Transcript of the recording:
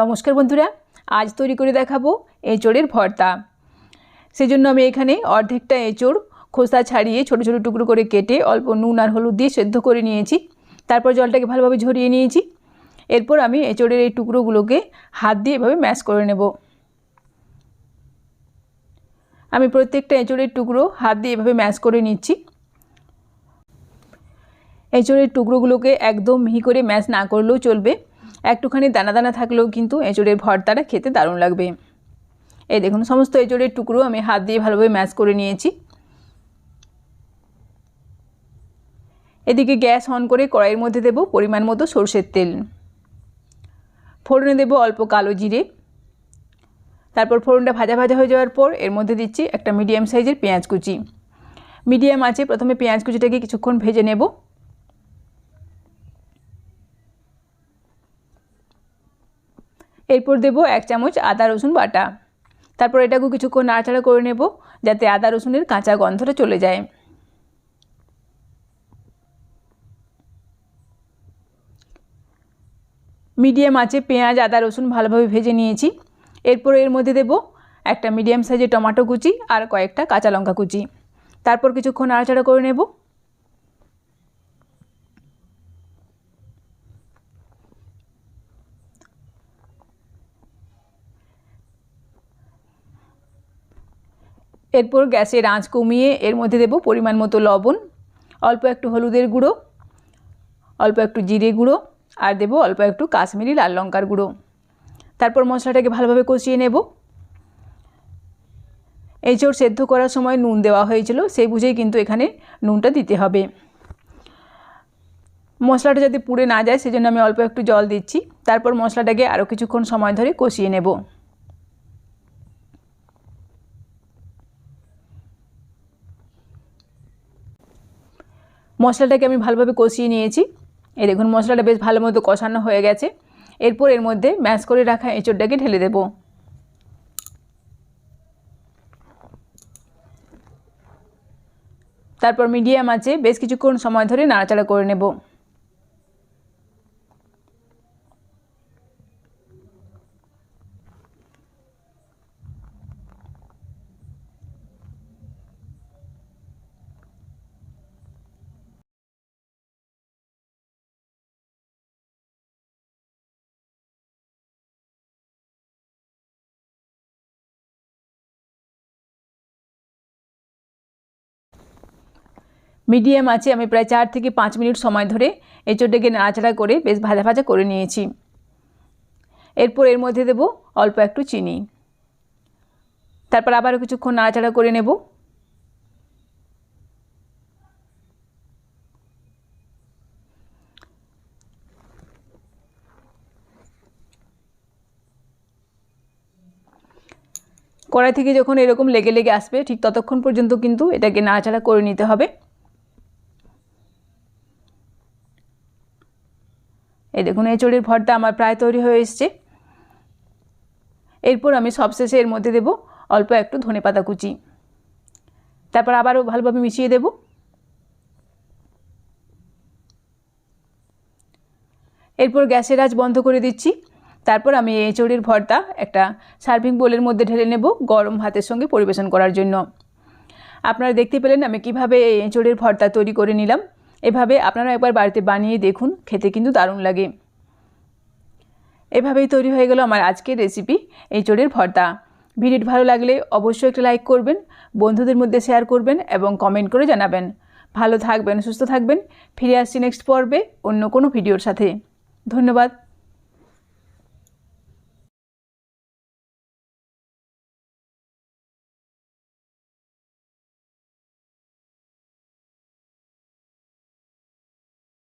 নমস্কার বন্ধুরা, আজ তৈরি করে দেখাবো এঁচড়ের ভর্তা। সেজন্য আমি এখানে অর্ধেকটা এঁচড় খোসা ছাড়িয়ে ছোটো ছোটো টুকরো করে কেটে অল্প নুন আর হলুদ দিয়ে সেদ্ধ করে নিয়েছি। তারপর জলটাকে ভালোভাবে ঝরিয়ে নিয়েছি। এরপর আমি এঁচড়ের এই টুকরোগুলোকে হাত দিয়ে এভাবে ম্যাশ করে নেব। আমি প্রত্যেকটা এঁচড়ের টুকরো হাত দিয়ে এভাবে ম্যাশ করে নিচ্ছি। এঁচড়ের টুকরোগুলোকে একদম মিহি করে ম্যাশ না করলেও চলবে। একটুখানি দানা দানা থাকলেও কিন্তু এঁচড়ের ভর্তাটা খেতে দারুণ লাগবে। এই দেখুন, সমস্ত এঁচড়ের টুকরো আমি হাত দিয়ে ভালোভাবে ম্যাশ করে নিয়েছি। এদিকে গ্যাস অন করে কড়াইয়ের মধ্যে দেব পরিমাণ মতো সর্ষের তেল। ফোড়নে দেব অল্প কালো জিরে। তারপর ফোড়নটা ভাজা ভাজা হয়ে যাওয়ার পর এর মধ্যে দিচ্ছি একটা মিডিয়াম সাইজের পেঁয়াজ কুচি। মিডিয়াম আছে প্রথমে পেঁয়াজ কুচিটাকে কিছুক্ষণ ভেজে নেব। এরপর দেব এক চামচ আদা রসুন বাটা। তারপর এটাকেও কিছুক্ষণ নাড়াচাড়া করে নেব, যাতে আদা রসুনের কাঁচা গন্ধটা চলে যায়। মিডিয়াম আছে পেঁয়াজ, আদা, রসুন ভালোভাবে ভেজে নিয়েছি। এরপর এর মধ্যে দেব একটা মিডিয়াম সাইজের টমেটো কুচি আর কয়েকটা কাঁচা লঙ্কা কুচি। তারপর কিছুক্ষণ নাড়াচাড়া করে নেব। এরপর গ্যাসের আঁচ কমিয়ে এর মধ্যে দেব পরিমাণ মতো লবণ, অল্প একটু হলুদের গুঁড়ো, অল্প একটু জিরে গুঁড়ো, আর দেবো অল্প একটু কাশ্মীরি লাল লঙ্কার গুঁড়ো। তারপর মশলাটাকে ভালোভাবে কষিয়ে নেব। এই চোর সেদ্ধ করার সময় নুন দেওয়া হয়েছিল, সেই বুঝেই কিন্তু এখানে নুনটা দিতে হবে। মশলাটা যাতে পুড়ে না যায়, সেজন্য আমি অল্প একটু জল দিচ্ছি। তারপর মশলাটাকে আরও কিছুক্ষণ সময় ধরে কষিয়ে নেব। মশলাটাকে আমি ভালোভাবে কষিয়ে নিয়েছি। এই দেখুন, মশলাটা বেশ ভালো মতো কষানো হয়ে গেছে। এরপর এর মধ্যে ম্যাশ করে রাখা এঁচড়টাকে ঢেলে দেব। তারপর মিডিয়াম আছে বেশ কিছুক্ষণ সময় ধরে নাড়াচাড়া করে নেব। মিডিয়াম আছে, আমি প্রায় চার থেকে পাঁচ মিনিট সময় ধরে এঁচড়টাকে নাড়াচাড়া করে বেশ ভাজা ভাজা করে নিয়েছি। এরপর এর মধ্যে দেব অল্প একটু চিনি। তারপর আবারও কিছুক্ষণ নাড়াচাড়া করে নেব। কড়াই থেকে যখন এরকম লেগে লেগে আসবে, ঠিক ততক্ষণ পর্যন্ত কিন্তু এটাকে নাড়াচাড়া করে নিতে হবে। এই দেখুন, এই চড়ির ভরটা আমার প্রায় তৈরি হয়ে এসছে। এরপর আমি সবশেষে এর মধ্যে দেব অল্প একটু ধনে পাতা কুচি। তারপর আবারও ভালোভাবে মিশিয়ে দেব। এরপর গ্যাসের আঁচ বন্ধ করে দিচ্ছি। তারপর আমি এই চড়ির ভরটা একটা সার্ভিং বোলের মধ্যে ঢেলে নেব গরম ভাতের সঙ্গে পরিবেশন করার জন্য। আপনারা দেখতে পেলেন আমি কীভাবে এই এঁচড়ের ভর্তা তৈরি করে নিলাম। এভাবে আপনারা একবার বাড়িতে বানিয়ে দেখুন, খেতে কিন্তু দারুণ লাগে। এভাবেই তৈরি হয়ে গেল আমার আজকের রেসিপি এই চোরের ভর্তা। ভিডিওটি ভালো লাগলে অবশ্যই একটা লাইক করবেন, বন্ধুদের মধ্যে শেয়ার করবেন এবং কমেন্ট করে জানাবেন। ভালো থাকবেন, সুস্থ থাকবেন, ফিরে আসছি নেক্সট পর্বে অন্য কোনো ভিডিওর সাথে। ধন্যবাদ।